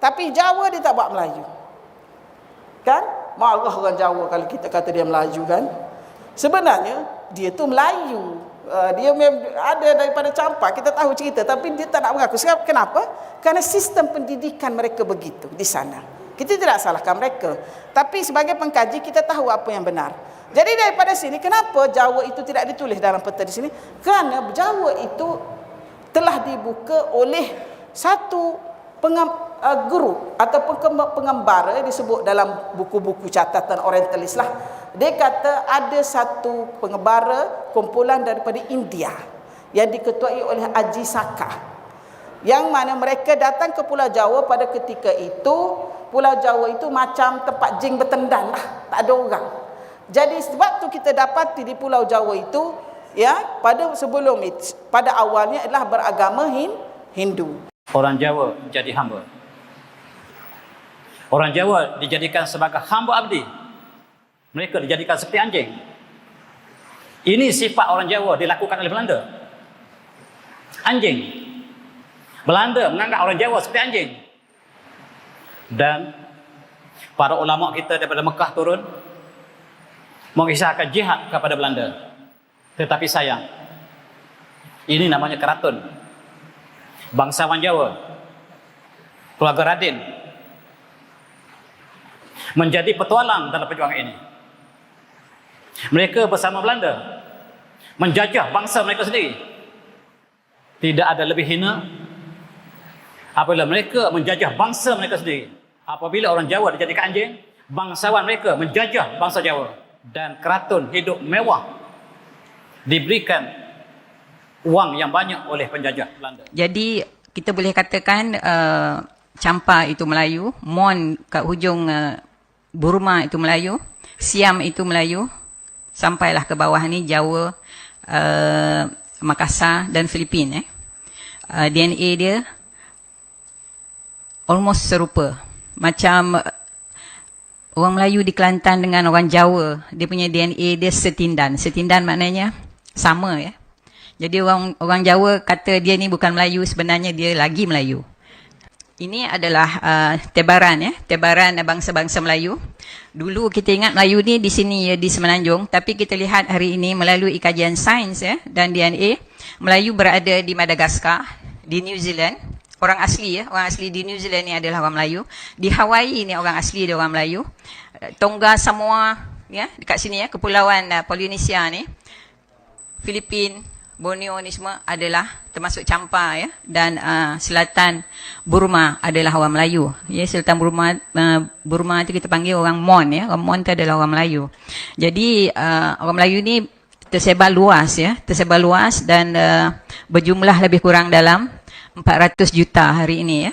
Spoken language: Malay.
Tapi Jawa dia tak buat Melayu. Kan? Marah orang Jawa kalau kita kata dia Melayu kan? Sebenarnya dia tu Melayu. Uh, dia mem- ada daripada campak kita tahu cerita tapi dia tak nak mengaku. Sebab kenapa? Kerana sistem pendidikan mereka begitu di sana. Kita tidak salahkan mereka. Tapi sebagai pengkaji kita tahu apa yang benar. Jadi daripada sini kenapa Jawa itu tidak ditulis dalam peta di sini? Kerana Jawa itu telah dibuka oleh satu pengam, uh, guru ataupun pengembara disebut dalam buku-buku catatan orientalis lah. Dia kata ada satu pengembara kumpulan daripada India yang diketuai oleh Haji Saka. Yang mana mereka datang ke Pulau Jawa pada ketika itu Pulau Jawa itu macam tempat jing bertendan lah. Tak ada orang. Jadi sebab tu kita dapati di Pulau Jawa itu ya pada sebelum itu, pada awalnya adalah beragama Hindu. Orang Jawa menjadi hamba. Orang Jawa dijadikan sebagai hamba abdi. Mereka dijadikan seperti anjing. Ini sifat orang Jawa dilakukan oleh Belanda. Anjing. Belanda menganggap orang Jawa seperti anjing. Dan para ulama kita daripada Mekah turun mengisahkan jihad kepada Belanda. Tetapi sayang, ini namanya keraton. Bangsawan Jawa, keluarga Radin, menjadi petualang dalam perjuangan ini. Mereka bersama Belanda menjajah bangsa mereka sendiri. Tidak ada lebih hina apabila mereka menjajah bangsa mereka sendiri. Apabila orang Jawa dijadikan anjing, bangsawan mereka menjajah bangsa Jawa dan keraton hidup mewah diberikan wang yang banyak oleh penjajah Belanda. Jadi kita boleh katakan uh, Campa itu Melayu, Mon kat hujung uh, Burma itu Melayu, Siam itu Melayu, sampailah ke bawah ni Jawa, uh, Makassar dan Filipin. Eh. Uh, DNA dia almost serupa. Macam orang Melayu di Kelantan dengan orang Jawa, dia punya DNA dia setindan. Setindan maknanya sama ya. Jadi orang orang Jawa kata dia ni bukan Melayu, sebenarnya dia lagi Melayu. Ini adalah uh, tebaran ya, tebaran bangsa-bangsa Melayu. Dulu kita ingat Melayu ni di sini ya di Semenanjung, tapi kita lihat hari ini melalui kajian sains ya dan DNA, Melayu berada di Madagaskar, di New Zealand. Orang asli ya, orang asli di New Zealand ni adalah orang Melayu. Di Hawaii ni orang asli dia orang Melayu. Tonga Samoa ya dekat sini ya, kepulauan uh, Polynesia ni. Filipin, Borneo ni semua adalah termasuk Campa ya dan uh, selatan Burma adalah orang Melayu. Ya selatan Burma uh, Burma itu kita panggil orang Mon ya. Orang Mon itu adalah orang Melayu. Jadi uh, orang Melayu ni tersebar luas ya, tersebar luas dan uh, berjumlah lebih kurang dalam 400 juta hari ini ya.